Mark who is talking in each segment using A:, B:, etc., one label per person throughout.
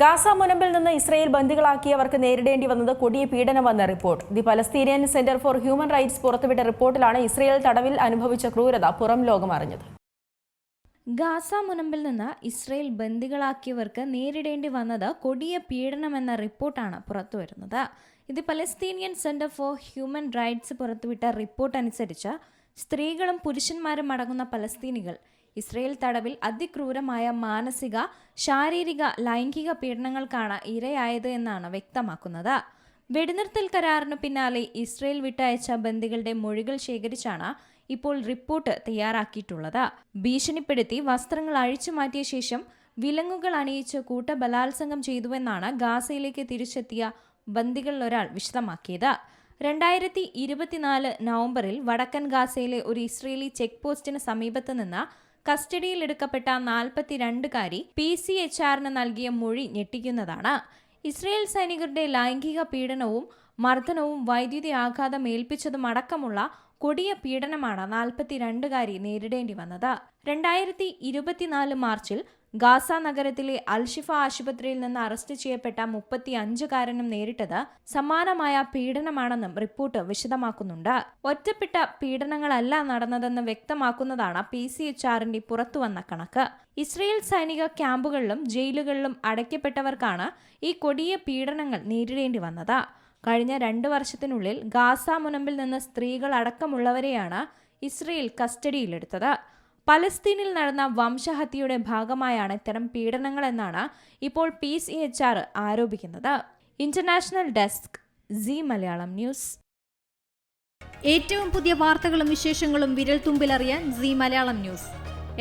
A: Gaza മുനമ്പിൽ നിന്ന് Israel ബന്ദികളാക്കിയവർക്ക് നേരിടേണ്ടി വന്നത് കൊടിയ പീഡനമെന്ന report. The Palestinian centre for human rights പുറത്തുവിട്ട റിപ്പോർട്ടിലാണ് ഇസ്രയേൽ തടവിൽ അനുഭവിച്ച ക്രൂരത പുറം ലോകം അറിഞ്ഞത്.
B: ഗാസ മുനമ്പിൽ നിന്ന് ഇസ്രയേൽ ബന്ദികളാക്കിയവർക്ക് നേരിടേണ്ടി വന്നത് കൊടിയ പീഡനമെന്ന റിപ്പോർട്ടാണ് പുറത്തുവരുന്നത്. ഇത് Palestinian centre for human rights പുറത്തുവിട്ട റിപ്പോർട്ട് അനുസരിച്ച് സ്ത്രീകളും പുരുഷന്മാരും അടങ്ങുന്ന പലസ്തീനികൾ ഇസ്രയേൽ തടവിൽ അതിക്രൂരമായ മാനസിക ശാരീരിക ലൈംഗിക പീഡനങ്ങൾക്കാണ് ഇരയായത് എന്നാണ് വ്യക്തമാക്കുന്നത്. വെടിനിർത്തൽ കരാറിനു പിന്നാലെ ഇസ്രയേൽ വിട്ടയച്ച ബന്ദികളുടെ മൊഴികൾ ശേഖരിച്ചാണ് ഇപ്പോൾ റിപ്പോർട്ട് തയ്യാറാക്കിയിട്ടുള്ളത്. ഭീഷണിപ്പെടുത്തി വസ്ത്രങ്ങൾ അഴിച്ചു മാറ്റിയ ശേഷം വിലങ്ങുകൾ അണിയിച്ച് കൂട്ടബലാത്സംഗം ചെയ്തുവെന്നാണ് ഗാസയിലേക്ക് തിരിച്ചെത്തിയ ബന്ദികളിൽ ഒരാൾ വിശദമാക്കിയത്. രണ്ടായിരത്തി ഇരുപത്തിനാല് നവംബറിൽ വടക്കൻ ഗാസയിലെ ഒരു ഇസ്രയേലി ചെക്ക് പോസ്റ്റിന് സമീപത്ത് നിന്ന് കസ്റ്റഡിയിലെടുക്കപ്പെട്ട നാൽപ്പത്തിരണ്ടുകാരി പി സി എച്ച് ആറിന് നൽകിയ മൊഴി ഞെട്ടിക്കുന്നതാണ്. ഇസ്രയേൽ സൈനികരുടെ ലൈംഗിക പീഡനവും മർദ്ദനവും വൈദ്യുതി ആഘാതം ഏൽപ്പിച്ചതുമടക്കമുള്ള കൊടിയ പീഡനമാണ് നാൽപ്പത്തിരണ്ടുകാരി നേരിടേണ്ടി വന്നത്. രണ്ടായിരത്തി ഇരുപത്തിനാല് മാർച്ചിൽ ഗാസ നഗരത്തിലെ അൽഷിഫ ആശുപത്രിയിൽ നിന്ന് അറസ്റ്റ് ചെയ്യപ്പെട്ട മുപ്പത്തി അഞ്ചുകാരനും നേരിട്ടത് സമാനമായ പീഡനമാണെന്നും റിപ്പോർട്ട് വിശദമാക്കുന്നുണ്ട്. ഒറ്റപ്പെട്ട പീഡനങ്ങളല്ല നടന്നതെന്ന് വ്യക്തമാക്കുന്നതാണ് പി സി എച്ച് ആറിന്റെ പുറത്തുവന്ന കണക്ക്. ഇസ്രയേൽ സൈനിക ക്യാമ്പുകളിലും ജയിലുകളിലും അടയ്ക്കപ്പെട്ടവർക്കാണ് ഈ കൊടിയ പീഡനങ്ങൾ നേരിടേണ്ടി വന്നത്. കഴിഞ്ഞ രണ്ട് വർഷത്തിനുള്ളിൽ ഗാസ മുനമ്പിൽ നിന്ന് സ്ത്രീകൾ അടക്കമുള്ളവരെയാണ് ഇസ്രയേൽ കസ്റ്റഡിയിലെടുത്തത്. പലസ്തീനിൽ നടന്ന വംശഹത്യയുടെ ഭാഗമായാണ് ഇത്തരം പീഡനങ്ങളെന്നാണ് ഇപ്പോൾ പി സി എച്ച് ആർ ആരോപിക്കുന്നത്. International desk Zee Malayalam news.
C: ഏറ്റവും പുതിയ വാർത്തകളും വിശേഷങ്ങളും വിരൽ തുമ്പിലറിയാൻ സി മലയാളം ന്യൂസ്.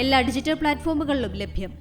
C: എല്ലാ ഡിജിറ്റൽ പ്ലാറ്റ്ഫോമുകളിലും ലഭ്യം.